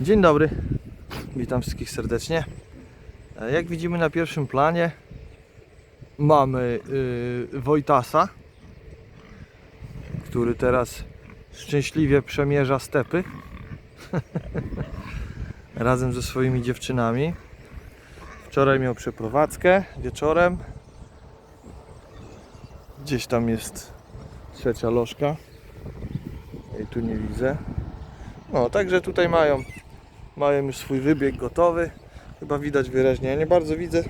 Dzień dobry, witam wszystkich serdecznie. E, Jak widzimy na pierwszym planie mamy yy, Wojtasa, który teraz szczęśliwie przemierza stepy razem ze swoimi dziewczynami. Wczoraj miał przeprowadzkę wieczorem. Gdzieś tam jest trzecia lożka. Jej tu nie widzę. No, także tutaj mają, mają już swój wybieg gotowy. Chyba widać wyraźnie. Ja nie bardzo widzę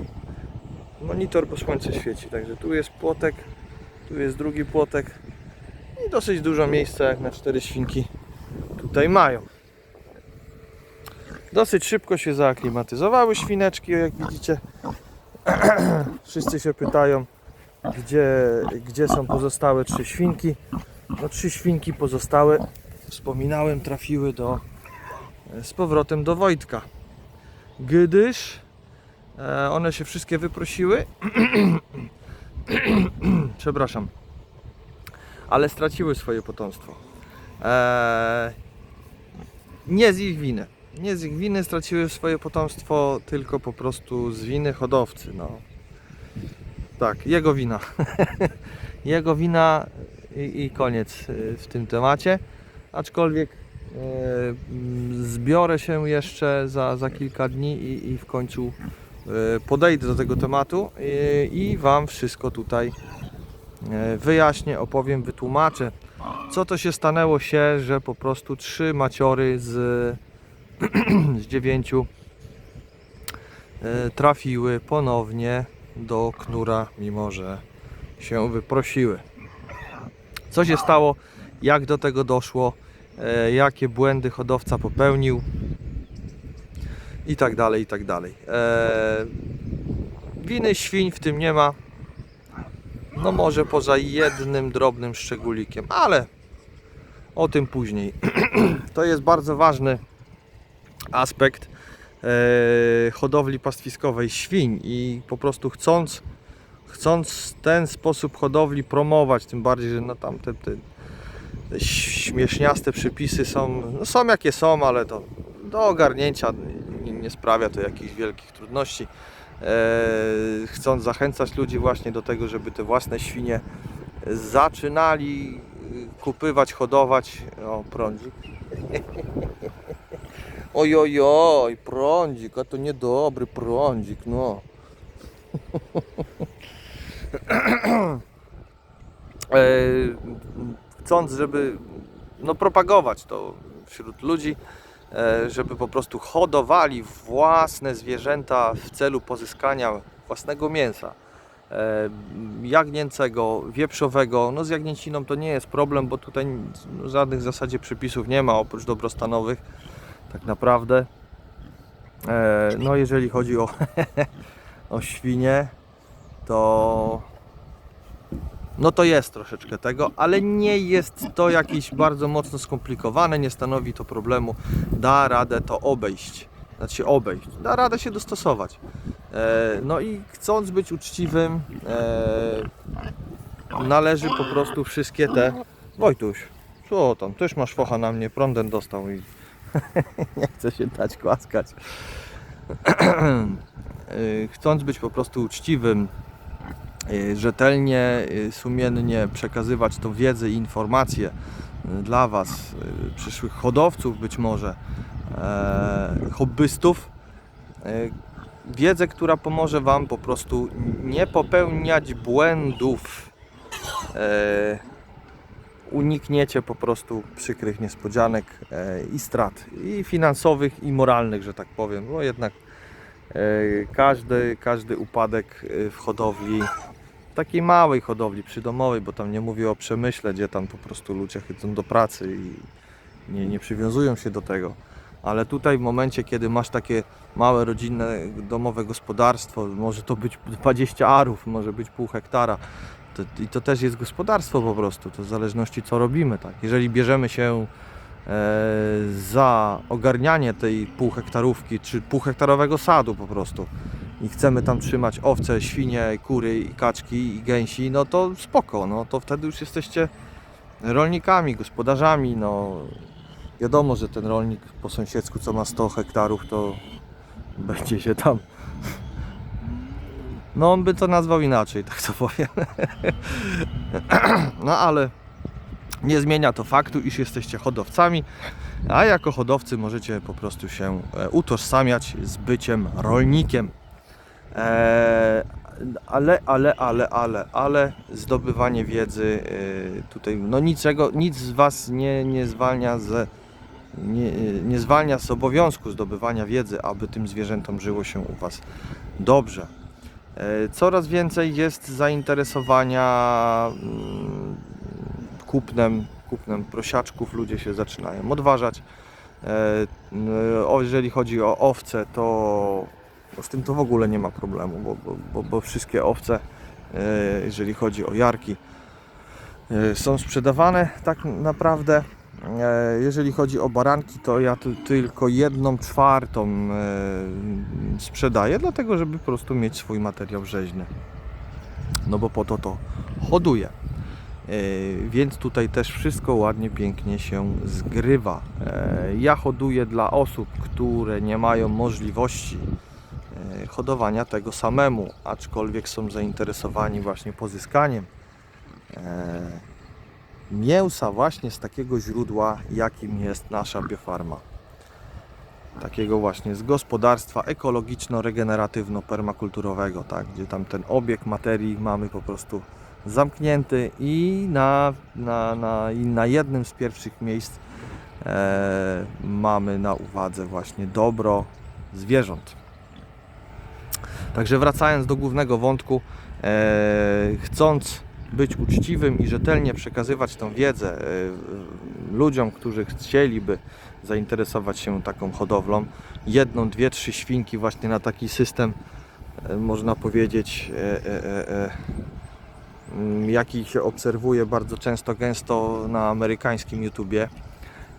monitor, bo słońce świeci. Także tu jest płotek, tu jest drugi płotek. I dosyć dużo miejsca jak na cztery świnki tutaj mają. Dosyć szybko się zaaklimatyzowały świneczki, jak widzicie. Wszyscy się pytają, gdzie, gdzie są pozostałe trzy świnki. No trzy świnki pozostałe, wspominałem, trafiły do, z powrotem do Wojtka. Gdyż e, one się wszystkie wyprosiły. Przepraszam. Ale straciły swoje potomstwo. E, nie z ich winy. Nie z ich winy straciły swoje potomstwo, tylko po prostu z winy hodowcy. No. Tak, jego wina. jego wina i, i koniec y, w tym temacie. Aczkolwiek e, zbiorę się jeszcze za, za kilka dni i, i w końcu e, podejdę do tego tematu i, i Wam wszystko tutaj e, wyjaśnię, opowiem, wytłumaczę. Co to się stanęło się, że po prostu trzy maciory z, z dziewięciu e, trafiły ponownie do knura, mimo że się wyprosiły. Co się stało, jak do tego doszło, e, jakie błędy hodowca popełnił i tak dalej, i tak dalej. E, winy świń w tym nie ma. No może poza jednym drobnym szczególikiem, ale o tym później. to jest bardzo ważny aspekt e, hodowli pastwiskowej świń i po prostu chcąc chcąc ten sposób hodowli promować, tym bardziej, że no tam te, te śmieszniaste przepisy są, no są jakie są, ale to do ogarnięcia nie, nie sprawia to jakichś wielkich trudności. E, chcąc zachęcać ludzi właśnie do tego, żeby te własne świnie zaczynali y, kupywać, hodować. O, prądzik. Oj, oj, oj, prądzik, a to niedobry prądzik, no. e, chcąc, żeby no, propagować to wśród ludzi, e, żeby po prostu hodowali własne zwierzęta w celu pozyskania własnego mięsa. E, jagnięcego, wieprzowego, no z jagnięciną to nie jest problem, bo tutaj no, żadnych w zasadzie przepisów nie ma oprócz dobrostanowych tak naprawdę. E, no jeżeli chodzi o, o świnie, to no to jest troszeczkę tego, ale nie jest to jakieś bardzo mocno skomplikowane, nie stanowi to problemu, da radę to obejść, znaczy obejść, da radę się dostosować. E, no i chcąc być uczciwym, e, należy po prostu wszystkie te... Wojtuś, co tam, też masz focha na mnie, prądem dostał i nie chcę się dać klaskać. E, chcąc być po prostu uczciwym, rzetelnie, y, sumiennie przekazywać tą wiedzę i informacje y, dla Was, y, przyszłych hodowców być może, e, hobbystów, e, wiedzę, która pomoże Wam po prostu nie popełniać błędów. E, unikniecie po prostu przykrych niespodzianek i strat i finansowych i moralnych, że tak powiem, bo jednak każdy, każdy upadek w hodowli, takiej małej hodowli przydomowej, bo tam nie mówię o przemyśle, gdzie tam po prostu ludzie chodzą do pracy i nie, nie przywiązują się do tego. Ale tutaj w momencie, kiedy masz takie małe rodzinne domowe gospodarstwo, może to być 20 arów, może być pół hektara, to, i to też jest gospodarstwo po prostu, to w zależności co robimy. Tak? Jeżeli bierzemy się e, za ogarnianie tej półhektarówki, czy półhektarowego sadu po prostu i chcemy tam trzymać owce, świnie, kury, i kaczki i gęsi, no to spoko, no to wtedy już jesteście rolnikami, gospodarzami, no Wiadomo, że ten rolnik po sąsiedzku, co ma 100 hektarów, to będzie się tam. No, on by to nazwał inaczej, tak to powiem. No ale nie zmienia to faktu, iż jesteście hodowcami, a jako hodowcy możecie po prostu się e, utożsamiać z byciem rolnikiem. Eee, ale, ale, ale, ale, ale zdobywanie wiedzy e, tutaj, no niczego, nic z Was nie, nie zwalnia z nie, nie zwalnia z obowiązku zdobywania wiedzy, aby tym zwierzętom żyło się u Was dobrze. E, Coraz więcej jest zainteresowania mm, kupnem, kupnem prosiaczków. Ludzie się zaczynają odważać. E, n- O, jeżeli chodzi o owce, to no z tym to w ogóle nie ma problemu, bo, bo, bo, bo wszystkie owce, e, jeżeli chodzi o jarki, e, są sprzedawane tak naprawdę. E, Jeżeli chodzi o baranki, to ja tylko jedną czwartą sprzedaję, dlatego żeby po prostu mieć swój materiał rzeźny. No bo po to to hoduję. Więc tutaj też wszystko ładnie, pięknie się zgrywa. Ja hoduję dla osób, które nie mają możliwości hodowania tego samemu, aczkolwiek są zainteresowani właśnie pozyskaniem e, mięsa właśnie z takiego źródła, jakim jest nasza biofarma. Takiego właśnie z gospodarstwa ekologiczno-regeneratywno-permakulturowego, tak, gdzie tam ten obieg materii mamy po prostu zamknięty i na, na, na, i na jednym z pierwszych miejsc e, mamy na uwadze właśnie dobro zwierząt. Także wracając do głównego wątku, e, chcąc być uczciwym i rzetelnie przekazywać tą wiedzę e, ludziom, którzy chcieliby zainteresować się taką hodowlą, jedną, dwie, trzy świnki właśnie na taki system, e, można powiedzieć, e, jaki się obserwuje bardzo często, gęsto na amerykańskim YouTubie,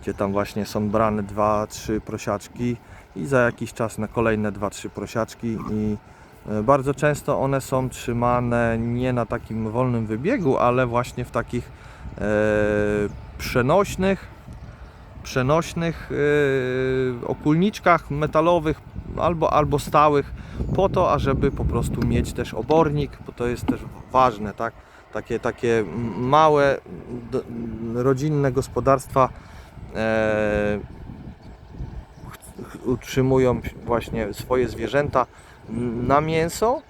gdzie tam właśnie są brane dwa, trzy prosiaczki i za jakiś czas na kolejne dwa, trzy prosiaczki i bardzo często one są trzymane nie na takim wolnym wybiegu, ale właśnie w takich e, przenośnych, przenośnych e, okulniczkach metalowych albo, albo stałych, po to, ażeby po prostu mieć też obornik, bo to jest też ważne, tak? Takie, takie małe, d- rodzinne gospodarstwa e, utrzymują właśnie swoje zwierzęta na mięso,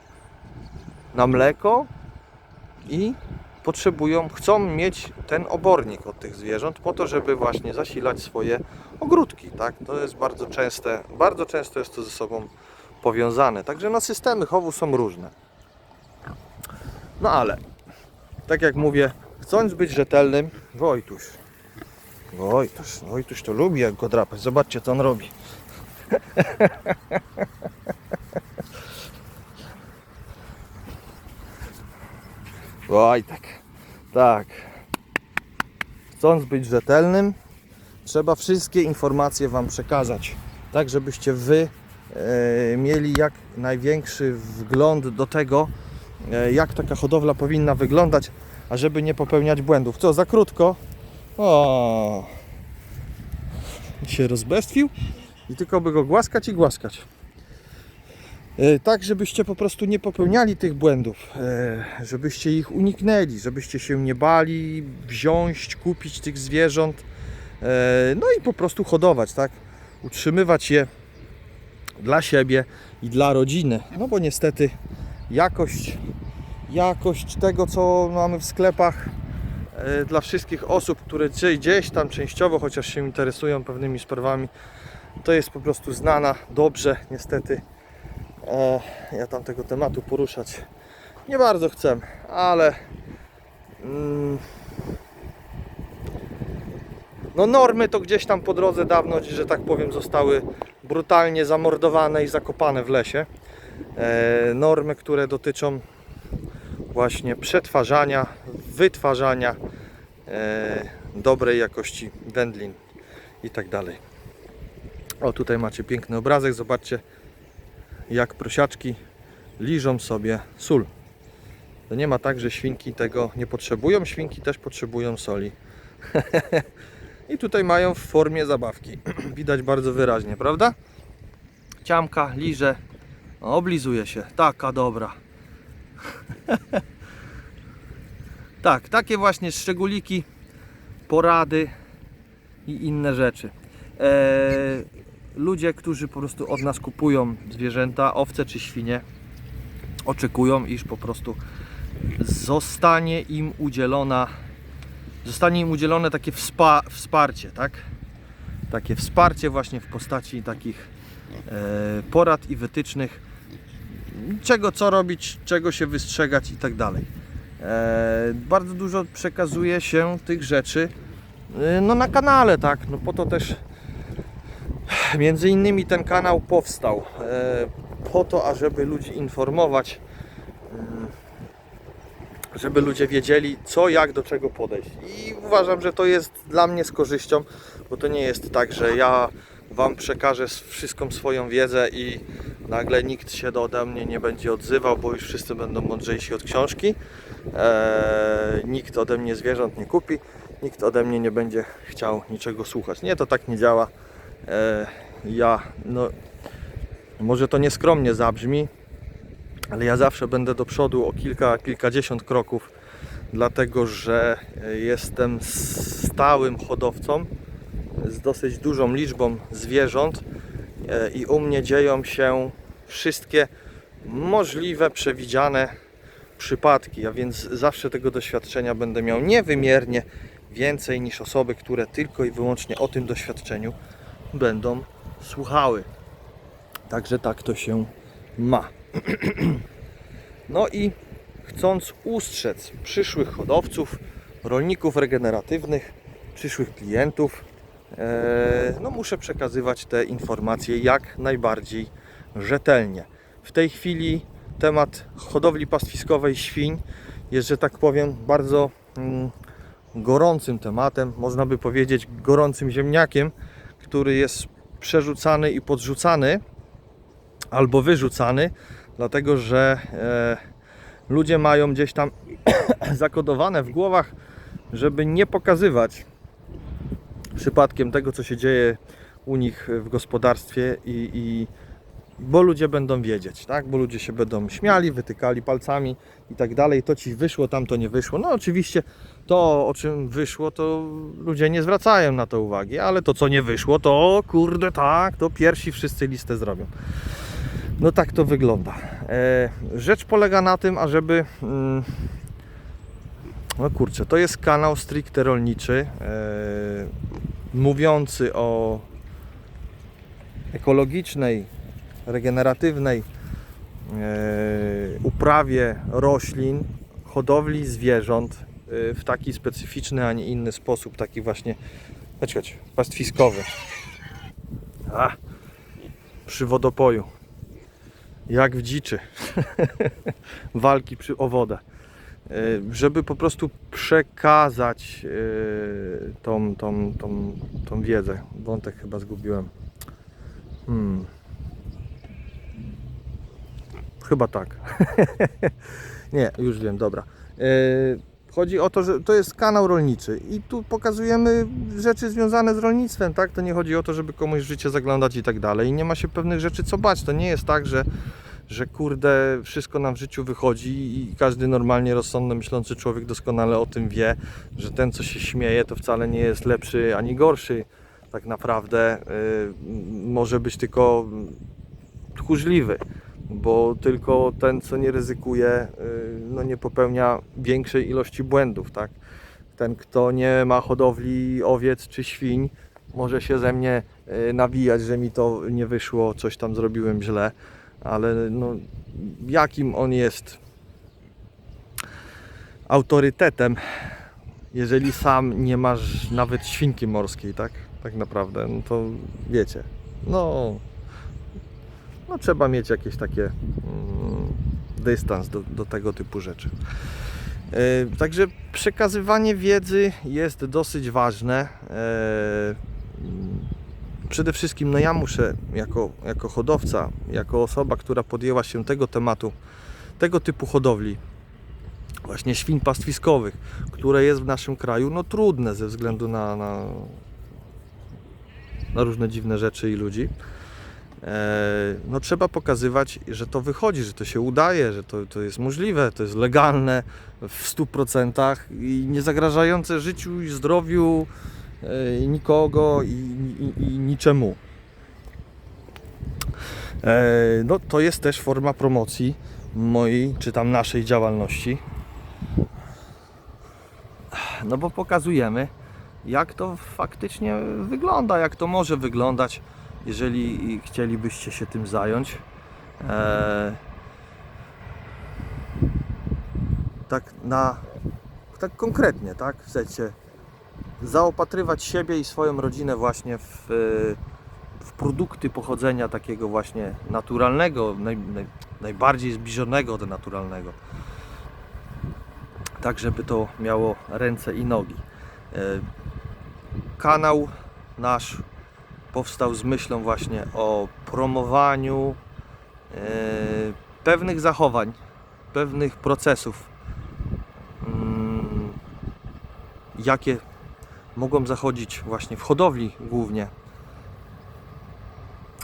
na mleko i potrzebują, chcą mieć ten obornik od tych zwierząt po to, żeby właśnie zasilać swoje ogródki, tak? To jest bardzo częste, bardzo często jest to ze sobą powiązane. Także no systemy chowu są różne. No ale, tak jak mówię, chcąc być rzetelnym, Wojtuś, Wojtuś, Wojtuś to lubi jak go drapać. Zobaczcie co on robi. Wojtek, tak. Chcąc być rzetelnym, trzeba wszystkie informacje Wam przekazać, tak żebyście Wy e, mieli jak największy wgląd do tego, e, jak taka hodowla powinna wyglądać, a żeby nie popełniać błędów. Co, za krótko? O, się rozbestwił i tylko by go głaskać i głaskać. E, Tak, żebyście po prostu nie popełniali tych błędów, e, żebyście ich uniknęli, żebyście się nie bali wziąć, kupić tych zwierząt, e, no i po prostu hodować, tak? Utrzymywać je dla siebie i dla rodziny. No bo niestety jakość, jakość tego, co mamy w sklepach dla wszystkich osób, które gdzie- gdzieś tam częściowo chociaż się interesują pewnymi sprawami, to jest po prostu znana dobrze, niestety. E, ja tam tego tematu poruszać nie bardzo chcę, ale mm, no normy to gdzieś tam po drodze dawno, że tak powiem, zostały brutalnie zamordowane i zakopane w lesie. E, normy, które dotyczą właśnie przetwarzania, wytwarzania e, dobrej jakości wędlin i tak dalej. O, tutaj macie piękny obrazek, zobaczcie jak prosiaczki liżą sobie sól. To nie ma tak, że świnki tego nie potrzebują, świnki też potrzebują soli. I tutaj mają w formie zabawki. Widać bardzo wyraźnie, prawda? Ciamka, liże, o, oblizuje się. Taka dobra. tak, takie właśnie szczególiki, porady i inne rzeczy. Eee, ludzie, którzy po prostu od nas kupują zwierzęta, owce czy świnie, oczekują, iż po prostu zostanie im udzielona zostanie im udzielone takie wspa wsparcie, tak? Takie wsparcie właśnie w postaci takich e, porad i wytycznych, czego co robić, czego się wystrzegać i tak dalej. E, bardzo dużo przekazuje się tych rzeczy e, no, na kanale, tak? No po to też między innymi ten kanał powstał. E, po to, ażeby ludzi informować, mm, żeby ludzie wiedzieli, co, jak, do czego podejść. I uważam, że to jest dla mnie z korzyścią, bo to nie jest tak, że ja Wam przekażę wszystką swoją wiedzę i nagle nikt się do- ode mnie nie będzie odzywał, bo już wszyscy będą mądrzejsi od książki. Eee, nikt ode mnie zwierząt nie kupi, nikt ode mnie nie będzie chciał niczego słuchać. Nie, to tak nie działa. Eee, ja, no, może to nieskromnie zabrzmi, ale ja zawsze będę do przodu o kilka, kilkadziesiąt kroków, dlatego że e, jestem stałym hodowcą z dosyć dużą liczbą zwierząt e, i u mnie dzieją się wszystkie możliwe, przewidziane przypadki, a więc zawsze tego doświadczenia będę miał niewymiernie więcej niż osoby, które tylko i wyłącznie o tym doświadczeniu będą słuchały. Także tak to się ma. No i chcąc ustrzec przyszłych hodowców, rolników regeneratywnych, przyszłych klientów, e, no muszę przekazywać te informacje jak najbardziej rzetelnie. W tej chwili temat hodowli pastwiskowej świń jest, że tak powiem, bardzo mm, gorącym tematem, można by powiedzieć gorącym ziemniakiem, który jest przerzucany i podrzucany albo wyrzucany, dlatego że e, ludzie mają gdzieś tam zakodowane w głowach, żeby nie pokazywać przypadkiem tego, co się dzieje u nich w gospodarstwie i, i bo ludzie będą wiedzieć, tak? Bo ludzie się będą śmiali, wytykali palcami i tak dalej. To ci wyszło, tam to nie wyszło. No oczywiście to, o czym wyszło, to ludzie nie zwracają na to uwagi, ale to, co nie wyszło, to kurde tak, to pierwsi wszyscy listę zrobią. No tak to wygląda. E, rzecz polega na tym, ażeby. Mm, no kurczę, to jest kanał stricte rolniczy, e, mówiący o ekologicznej, regeneratywnej e, uprawie roślin, hodowli zwierząt w taki specyficzny, a nie inny sposób, taki właśnie, chodź, chodź, pastwiskowy. A, przy wodopoju jak w dziczy. Walki przy o wodę. E, Żeby po prostu przekazać e, tą, tą, tą, tą wiedzę. Wątek chyba zgubiłem. Hmm. Chyba tak. Nie, już wiem, dobra. E, Chodzi o to, że to jest kanał rolniczy i tu pokazujemy rzeczy związane z rolnictwem, tak? To nie chodzi o to, żeby komuś w życie zaglądać i tak dalej. I nie ma się pewnych rzeczy co bać. To nie jest tak, że, że kurde, wszystko nam w życiu wychodzi i każdy normalnie rozsądny, myślący człowiek doskonale o tym wie, że ten, co się śmieje, to wcale nie jest lepszy ani gorszy. Tak naprawdę yy, może być tylko tchórzliwy bo tylko ten, co nie ryzykuje, y, no nie popełnia większej ilości błędów, tak? Ten, kto nie ma hodowli owiec czy świń, może się ze mnie y, nawijać, że mi to nie wyszło, coś tam zrobiłem źle, ale no, jakim on jest autorytetem, jeżeli sam nie masz nawet świnki morskiej, tak? Tak naprawdę, no to wiecie, no no trzeba mieć jakieś takie mm, dystans do, do tego typu rzeczy. E, Także przekazywanie wiedzy jest dosyć ważne. E, mm, Przede wszystkim no ja muszę jako, jako hodowca, jako osoba, która podjęła się tego tematu, tego typu hodowli, właśnie świń pastwiskowych, które jest w naszym kraju no trudne ze względu na, na na różne dziwne rzeczy i ludzi. E, no trzeba pokazywać, że to wychodzi, że to się udaje, że to, to jest możliwe, to jest legalne w 100% i nie zagrażające życiu i zdrowiu e, nikogo i, i, i niczemu. E, no to jest też forma promocji mojej, czy tam naszej działalności. No bo pokazujemy, jak to faktycznie wygląda, jak to może wyglądać, jeżeli chcielibyście się tym zająć. Eee, tak na tak konkretnie, tak? Chcecie zaopatrywać siebie i swoją rodzinę właśnie w, e, w produkty pochodzenia takiego właśnie naturalnego, naj, naj, najbardziej zbliżonego do naturalnego. Tak, żeby to miało ręce i nogi. E, Kanał nasz powstał z myślą właśnie o promowaniu e, pewnych zachowań, pewnych procesów, mm, jakie mogą zachodzić właśnie w hodowli głównie.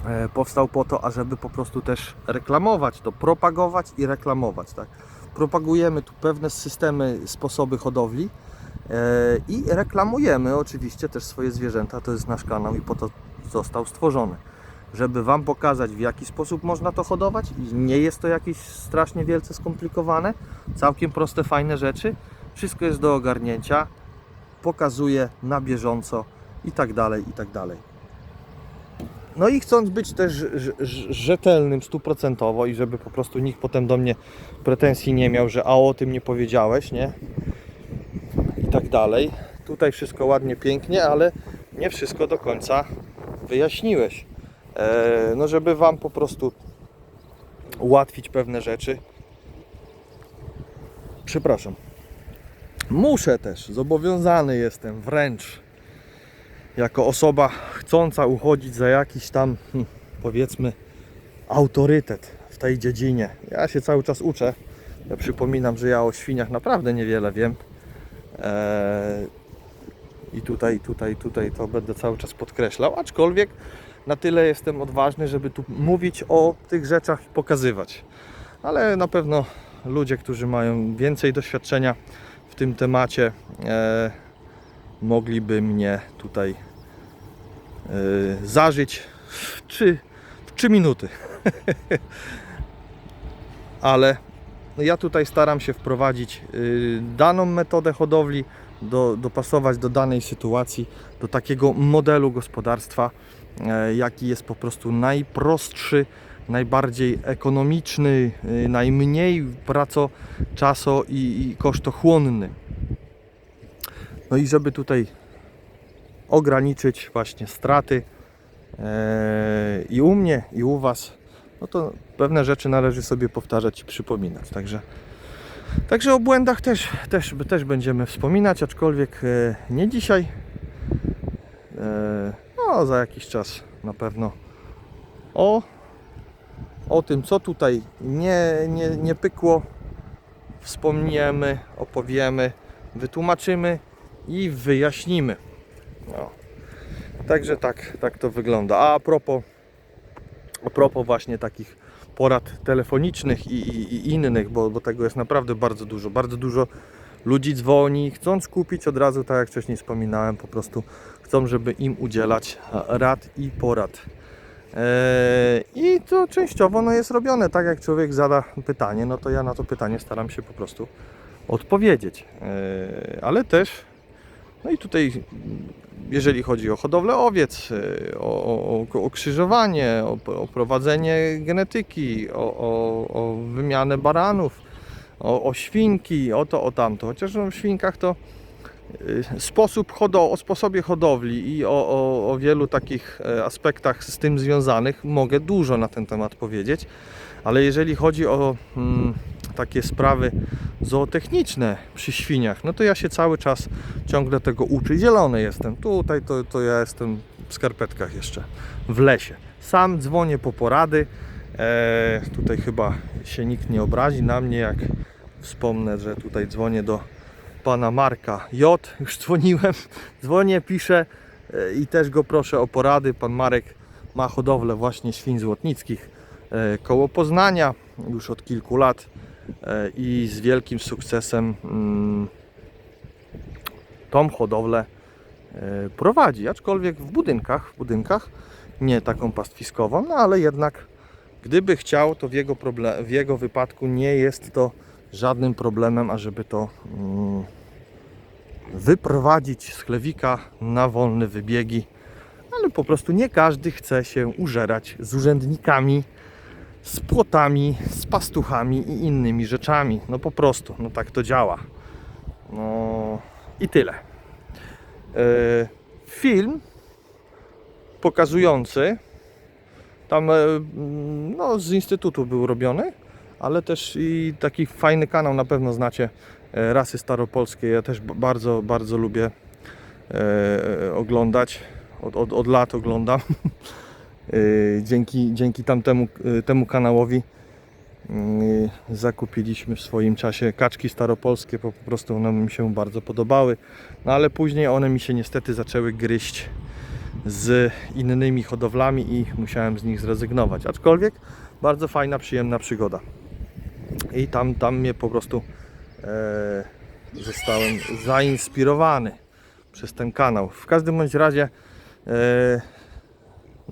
E, Powstał po to, ażeby po prostu też reklamować to, propagować i reklamować. Tak? Propagujemy tu pewne systemy, sposoby hodowli e, i reklamujemy oczywiście też swoje zwierzęta. To jest nasz kanał i po to został stworzony. Żeby Wam pokazać, w jaki sposób można to hodować, nie jest to jakieś strasznie wielce skomplikowane, całkiem proste, fajne rzeczy. Wszystko jest do ogarnięcia, pokazuję na bieżąco i tak dalej, i tak dalej. No i chcąc być też rz- rz- rzetelnym stuprocentowo i żeby po prostu nikt potem do mnie pretensji nie miał, że a o tym nie powiedziałeś, nie? I tak dalej. Tutaj wszystko ładnie, pięknie, ale nie wszystko do końca wyjaśniłeś. E, no żeby Wam po prostu ułatwić pewne rzeczy. Przepraszam. Muszę też, zobowiązany jestem wręcz jako osoba chcąca uchodzić za jakiś tam, hm, powiedzmy, autorytet w tej dziedzinie. Ja się cały czas uczę. Ja przypominam, że ja o świniach naprawdę niewiele wiem. Eee, I tutaj, tutaj, tutaj to będę cały czas podkreślał, aczkolwiek na tyle jestem odważny, żeby tu mówić o tych rzeczach i pokazywać. Ale na pewno ludzie, którzy mają więcej doświadczenia w tym temacie, e, mogliby mnie tutaj e, zażyć w 3, w 3 minuty. Ale ja tutaj staram się wprowadzić y, daną metodę hodowli, do, dopasować do danej sytuacji, do takiego modelu gospodarstwa, e, jaki jest po prostu najprostszy, najbardziej ekonomiczny, y, najmniej praco, czaso i, i kosztochłonny. No i żeby tutaj ograniczyć właśnie straty e, i u mnie, i u Was, no to pewne rzeczy należy sobie powtarzać i przypominać. Także, także o błędach też, też, też będziemy wspominać, aczkolwiek e, nie dzisiaj. E, no, za jakiś czas na pewno o, o tym, co tutaj nie, nie, nie pykło, wspomniemy, opowiemy, wytłumaczymy i wyjaśnimy. No. Także tak, tak to wygląda. A, a propos, a propos właśnie takich porad telefonicznych i, i, i innych, bo, bo tego jest naprawdę bardzo dużo. Bardzo dużo ludzi dzwoni, chcąc kupić od razu, tak jak wcześniej wspominałem, po prostu chcą, żeby im udzielać rad i porad. Eee, I to częściowo no, jest robione tak, jak człowiek zada pytanie, no to ja na to pytanie staram się po prostu odpowiedzieć. Eee, Ale też, no i tutaj, jeżeli chodzi o hodowlę owiec, e, o, o, o krzyżowanie, o, o prowadzenie genetyki, o, o, o wymianę baranów, o, o świnki, o to, o tamto. Chociaż no, w świnkach to y, sposób o sposobie hodowli i o, o, o wielu takich e, aspektach z tym związanych mogę dużo na ten temat powiedzieć, ale jeżeli chodzi o mm, takie sprawy zootechniczne przy świniach, no to ja się cały czas ciągle tego uczę. Zielony jestem, tutaj to, to ja jestem w skarpetkach jeszcze, w lesie. Sam dzwonię po porady, e, tutaj chyba się nikt nie obrazi na mnie, jak wspomnę, że tutaj dzwonię do pana Marka J. Już dzwoniłem, dzwonię, piszę, e, i też go proszę o porady. Pan Marek ma hodowlę właśnie świń złotnickich e, koło Poznania już od kilku lat i z wielkim sukcesem mm, tą hodowlę e, prowadzi, aczkolwiek w budynkach, w budynkach, nie taką pastwiskową, no ale jednak gdyby chciał, to w jego, proble- w jego wypadku nie jest to żadnym problemem, ażeby to mm, wyprowadzić z chlewika na wolne wybiegi, ale po prostu nie każdy chce się użerać z urzędnikami, z płotami, z pastuchami i innymi rzeczami. No po prostu, no tak to działa. No i tyle. E, film pokazujący tam e, no, z instytutu był robiony, ale też i taki fajny kanał na pewno znacie e, rasy staropolskie. Ja też bardzo, bardzo lubię oglądać. Od, od, od lat oglądam. E, dzięki, dzięki tamtemu e, temu kanałowi mm, zakupiliśmy w swoim czasie kaczki staropolskie, po prostu one mi się bardzo podobały. No ale później one mi się niestety zaczęły gryźć z innymi hodowlami i musiałem z nich zrezygnować. Aczkolwiek bardzo fajna, przyjemna przygoda. I tam, tam mnie po prostu e, zostałem zainspirowany przez ten kanał. W każdym bądź razie e,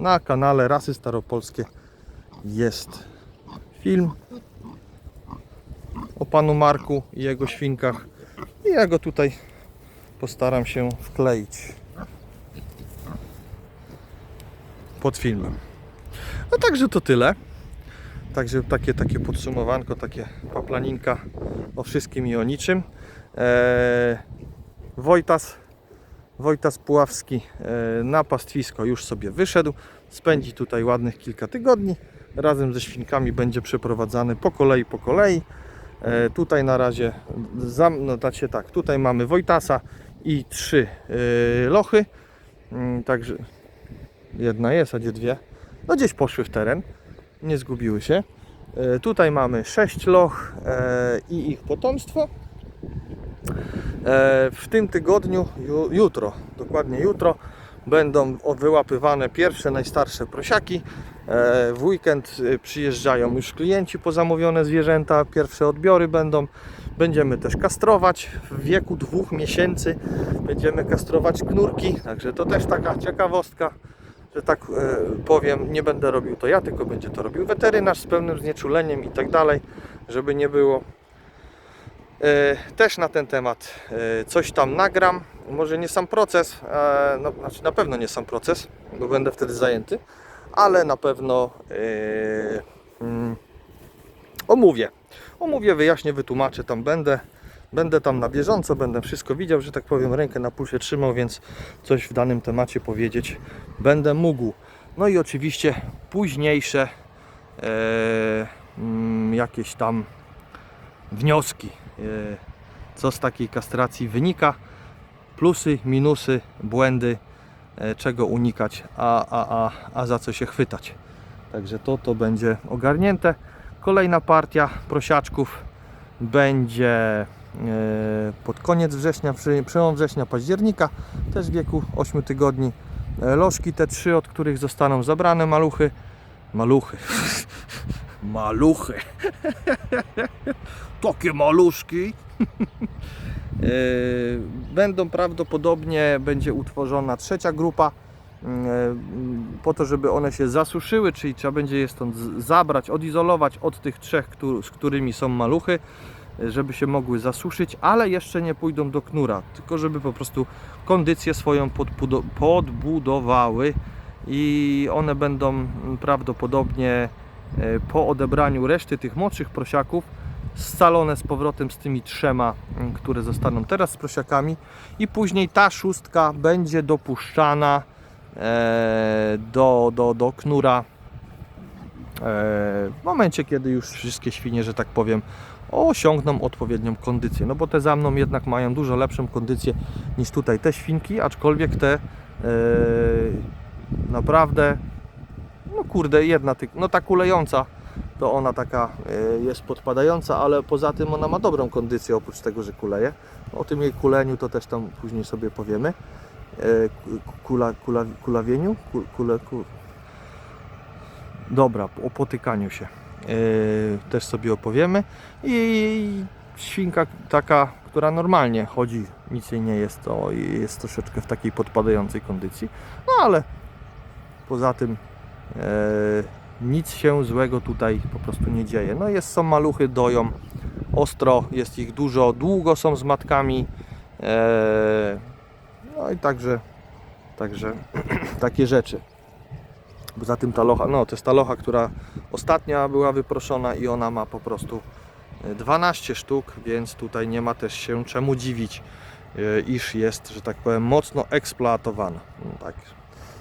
na kanale Rasy Staropolskie jest film o panu Marku i jego świnkach. I ja go tutaj postaram się wkleić pod filmem. No także to tyle. Także takie, takie podsumowanko, takie paplaninka o wszystkim i o niczym. Eee, Wojtas, Wojtas Puławski e, na pastwisko już sobie wyszedł. Spędzi tutaj ładnych kilka tygodni. Razem ze świnkami będzie przeprowadzany po kolei, po kolei. E, tutaj na razie, no znaczy tak, tutaj mamy Wojtasa i trzy e, lochy. Mm, Także jedna jest, a gdzie dwie? No gdzieś poszły w teren, nie zgubiły się. Tutaj mamy sześć loch i ich potomstwo. E, W tym tygodniu, ju- jutro, dokładnie jutro, będą wyłapywane pierwsze, najstarsze prosiaki. E, W weekend e, przyjeżdżają już klienci po zamówione zwierzęta, pierwsze odbiory będą. Będziemy też kastrować w wieku dwóch miesięcy. Będziemy kastrować knurki, także to też taka ciekawostka że tak powiem, nie będę robił to ja, tylko będzie to robił weterynarz z pełnym znieczuleniem i tak dalej, żeby nie było. E, Też na ten temat e, coś tam nagram. Może nie sam proces, e, no, znaczy na pewno nie sam proces, bo będę wtedy zajęty, ale na pewno mm, omówię. Omówię, wyjaśnię, wytłumaczę, tam będę. Będę tam na bieżąco, będę wszystko widział, że tak powiem, rękę na pulsie trzymał, więc coś w danym temacie powiedzieć będę mógł. No i oczywiście późniejsze mm, jakieś tam wnioski, co z takiej kastracji wynika, plusy, minusy, błędy, e, czego unikać, a, a, a, a za co się chwytać. Także to, to będzie ogarnięte. Kolejna partia prosiaczków będzie e, pod koniec września, przełom września, października, też w wieku 8 tygodni. E, Lożki te trzy, od których zostaną zabrane maluchy. Maluchy. Maluchy. Takie maluszki. E, Będą prawdopodobnie, będzie utworzona trzecia grupa e, po to, żeby one się zasuszyły, czyli trzeba będzie je stąd zabrać, odizolować od tych trzech, z którymi są maluchy, e, żeby się mogły zasuszyć, ale jeszcze nie pójdą do knura, tylko żeby po prostu kondycję swoją podbudo- podbudowały i one będą prawdopodobnie po odebraniu reszty tych młodszych prosiaków scalone z powrotem z tymi trzema, które zostaną teraz z prosiakami i później ta szóstka będzie dopuszczana e, do, do, do knura e, w momencie, kiedy już wszystkie świnie, że tak powiem, osiągną odpowiednią kondycję. No bo te za mną jednak mają dużo lepszą kondycję niż tutaj te świnki, aczkolwiek te e, naprawdę, no kurde, jedna tylko, no ta kulejąca, to ona taka e, jest podpadająca, ale poza tym ona ma dobrą kondycję oprócz tego, że kuleje. O tym jej kuleniu to też tam później sobie powiemy. ku- kula, kula, kulawieniu? Ku- Kule, ku... Dobra, o potykaniu się e, też sobie opowiemy. I świnka taka, która normalnie chodzi, nic jej nie jest, to jest troszeczkę w takiej podpadającej kondycji. No ale poza tym e, nic się złego tutaj po prostu nie dzieje. No jest, są maluchy, doją ostro, jest ich dużo, długo są z matkami. E, no i także, także takie rzeczy. Poza tym ta locha, no to jest ta locha, która ostatnia była wyproszona i ona ma po prostu e, 12 sztuk, więc tutaj nie ma też się czemu dziwić, e, iż jest, że tak powiem, mocno eksploatowana. No, tak.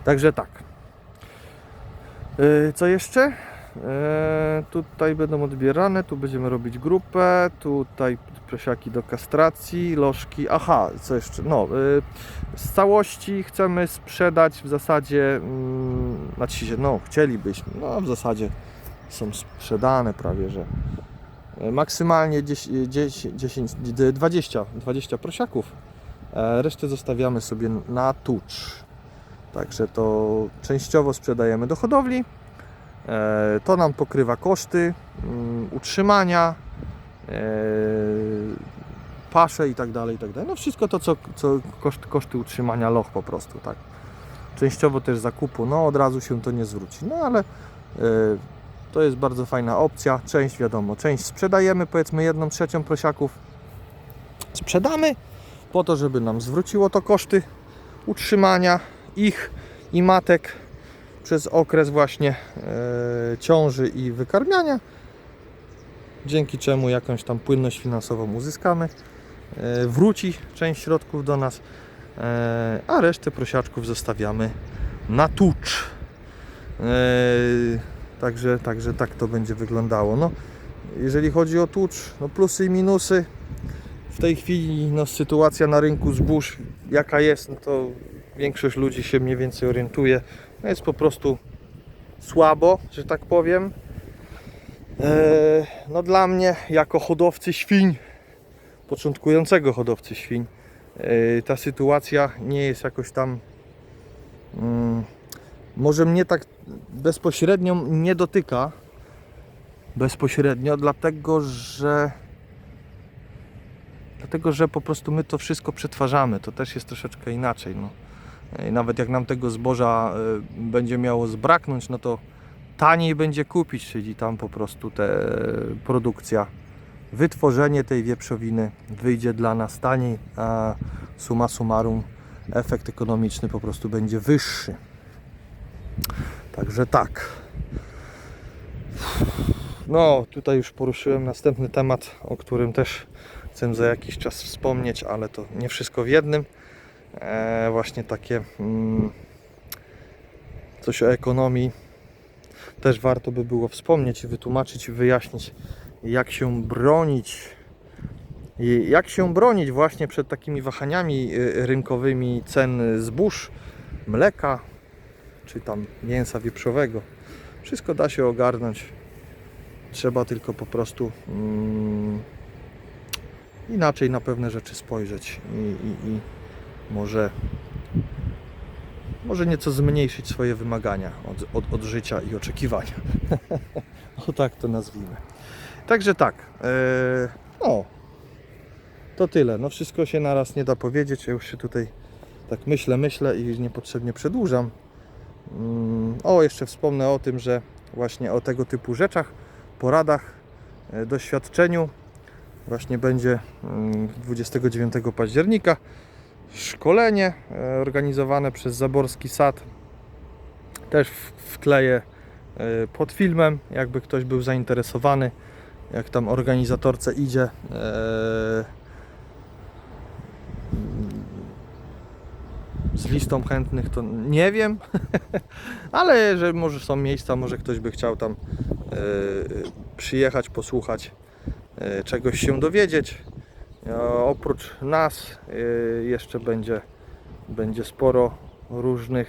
Także tak. E, Co jeszcze? E, tutaj będą odbierane, tu będziemy robić grupę, tutaj prosiaki do kastracji, lożki. Aha, co jeszcze? No, e, z całości chcemy sprzedać w zasadzie, mm, znaczy się, no, chcielibyśmy, no w zasadzie są sprzedane prawie, że maksymalnie 10, 10, 10, 20, 20 prosiaków. Resztę zostawiamy sobie na tucz. Także to częściowo sprzedajemy do hodowli. E, To nam pokrywa koszty mm, utrzymania, e, pasze i tak dalej, i tak dalej. No wszystko to, co, co koszt, koszty utrzymania loch po prostu, tak. Częściowo też zakupu, no od razu się to nie zwróci, no ale e, to jest bardzo fajna opcja. Część wiadomo, część sprzedajemy, powiedzmy jedną trzecią prosiaków sprzedamy po to, żeby nam zwróciło to koszty utrzymania ich i matek przez okres właśnie e, ciąży i wykarmiania, dzięki czemu jakąś tam płynność finansową uzyskamy. E, wróci część środków do nas, e, a resztę prosiaczków zostawiamy na tucz. Także, także tak to będzie wyglądało. No, jeżeli chodzi o tucz, no plusy i minusy. W tej chwili no, sytuacja na rynku zbóż jaka jest, no to większość ludzi się mniej więcej orientuje. No jest po prostu słabo, że tak powiem. Eee, no dla mnie, jako hodowcy świń, początkującego hodowcy świń, eee, ta sytuacja nie jest jakoś tam. Mm, może mnie tak bezpośrednio nie dotyka. Bezpośrednio, dlatego że. Dlatego, że po prostu my to wszystko przetwarzamy. To też jest troszeczkę inaczej. No. I nawet jak nam tego zboża y, będzie miało zbraknąć, no to taniej będzie kupić, czyli tam po prostu te produkcja, wytworzenie tej wieprzowiny wyjdzie dla nas taniej, a summa summarum efekt ekonomiczny po prostu będzie wyższy. Także tak. No, tutaj już poruszyłem następny temat, o którym też chcę za jakiś czas wspomnieć, ale to nie wszystko w jednym e, właśnie takie mm, coś o ekonomii też warto by było wspomnieć wytłumaczyć wyjaśnić jak się bronić jak się bronić właśnie przed takimi wahaniami y, rynkowymi cen zbóż, mleka czy tam mięsa wieprzowego. Wszystko da się ogarnąć. Trzeba tylko po prostu mm, inaczej na pewne rzeczy spojrzeć i, i, i może, może nieco zmniejszyć swoje wymagania od, od, od życia i oczekiwania. o tak to nazwijmy. Także tak. e, no, to tyle. No wszystko się naraz nie da powiedzieć. Ja już się tutaj tak myślę, myślę i niepotrzebnie przedłużam. Mm, O, jeszcze wspomnę o tym, że właśnie o tego typu rzeczach, poradach, e, doświadczeniu właśnie będzie mm, 29 października szkolenie e, organizowane przez Zaborski Sad. Też wkleję e, pod filmem, jakby ktoś był zainteresowany, jak tam organizatorce idzie. e, Z listą chętnych to nie wiem, ale że może są miejsca, może ktoś by chciał tam przyjechać, posłuchać, czegoś się dowiedzieć. E, Oprócz nas e, jeszcze będzie, będzie sporo różnych